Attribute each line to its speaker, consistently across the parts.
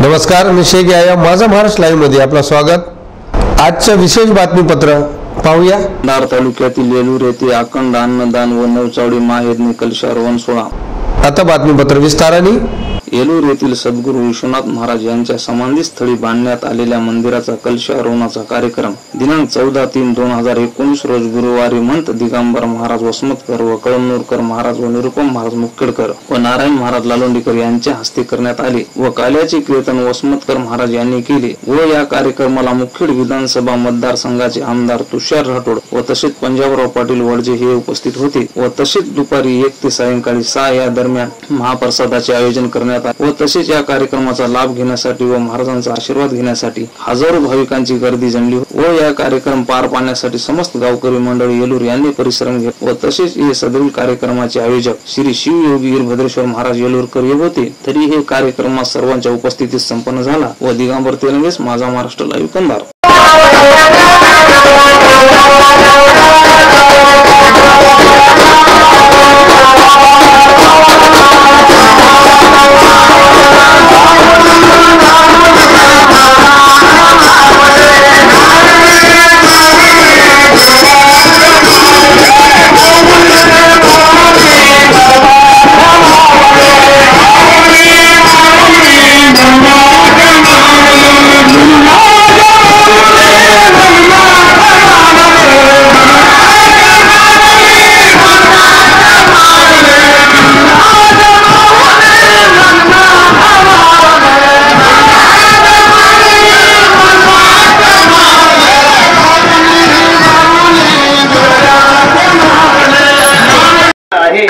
Speaker 1: नमस्कार मी शेख या माझा महाराष्ट्र लाईव्हमध्ये आपलं स्वागत. आजचं विशेष बातमीपत्र पाहूया.
Speaker 2: नार तालुक्यातील येलूर येथे अखंड अन्नदान व नवचावडी महायज्ञ कलशारोहण सोहळा
Speaker 1: आता बातमीपत्र विस्ताराने.
Speaker 2: येलूर येथील सद्गुरू विश्वनाथ महाराज यांच्या समाधी स्थळी बांधण्यात आलेल्या मंदिराचा कलशारोहणाचा कार्यक्रम दिनांक चौदा तीन दोन हजार एकोणीस रोज गुरुवारी मंत दिगंबर महाराज वसमतकर व कळमनूरकर महाराज व निरुपम महाराज मुखेडकर व नारायण महाराज लालोंडीकर यांच्या हस्ते करण्यात आले व काल्याचे कीर्तन वसमतकर महाराज यांनी केले व या कार्यक्रमाला मुखेड विधानसभा मतदारसंघाचे आमदार तुषार राठोड व तसेच पंजाबराव पाटील वडजे हे उपस्थित होते व तसेच दुपारी एक ते सायंकाळी सहा या दरम्यान महाप्रसादाचे आयोजन करण्यात आले व तसेच या कार्यक्रमाचा लाभ घेण्यासाठी व महाराजांचा आशीर्वाद घेण्यासाठी हजारो भाविकांची गर्दी जमली व या कार्यक्रम पार पाडण्यासाठी समस्त गावकरी मंडळी येलूर यांनी परिश्रम घेत व तसेच हे सदरील कार्यक्रमाचे आयोजक श्री शिवयोगी वीरभद्रेश्वर महाराज येलूरकर हे होते. तरी हे कार्यक्रमात सर्वांच्या उपस्थितीत संपन्न झाला व दिगांबर तेलंगेस माझा महाराष्ट्र लाईव्ह कंधार.
Speaker 3: आहे.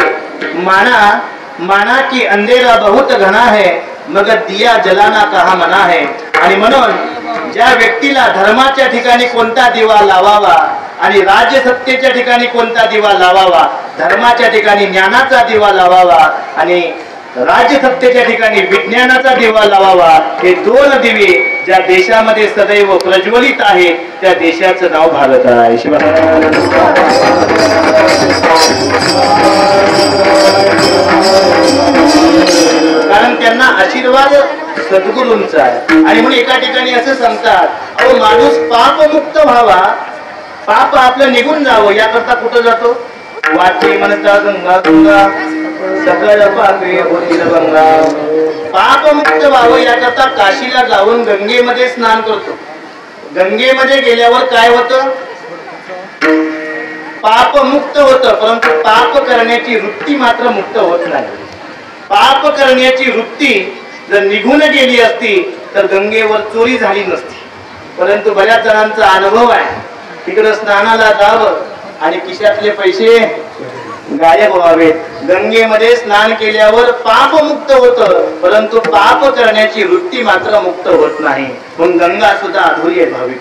Speaker 3: माना माना की अंधेरा बहुत घना है मगर दिया जलाना कहा मना है आणि म्हणून ज्या व्यक्तीला धर्माच्या ठिकाणी कोणता दिवा लावावा आणि राज्य सत्तेच्या ठिकाणी कोणता दिवा लावावा धर्माच्या ठिकाणी ज्ञानाचा दिवा लावावा आणि राज्य सत्तेच्या ठिकाणी विज्ञानाचा दिवा लावावा हे दोन दिवे ज्या देशामध्ये सदैव प्रज्वलित आहेत त्या देशाचं नाव भारत आहे. शिवाय. सद्गुरूंचा आहे. आणि म्हणून एका ठिकाणी असं सांगतात अहो माणूस पापमुक्त व्हावा पाप आपलं निघून जावं याकरता कुठं जातो? वाटे म्हणता गंगा गंगा सगळ पापे होतील गंगा पापमुक्त व्हावं याकरता काशीला जाऊन गंगेमध्ये स्नान करतो. गंगेमध्ये गेल्यावर काय होतं? पाप मुक्त होत परंतु पाप करण्याची वृत्ती मात्र मुक्त होत नाही. पाप करण्याची वृत्ती जर निघून गेली असती तर गंगेवर चोरी झाली नसती. परंतु बऱ्याच जणांचा अनुभव आहे. तिकडं स्नानाला जावं आणि खिशातले पैसे गायब व्हावेत. गंगेमध्ये स्नान केल्यावर पाप मुक्त होत परंतु पाप करण्याची वृत्ती मात्र मुक्त होत नाही. म्हणून गंगा सुद्धा अधुरी आहे भाविक.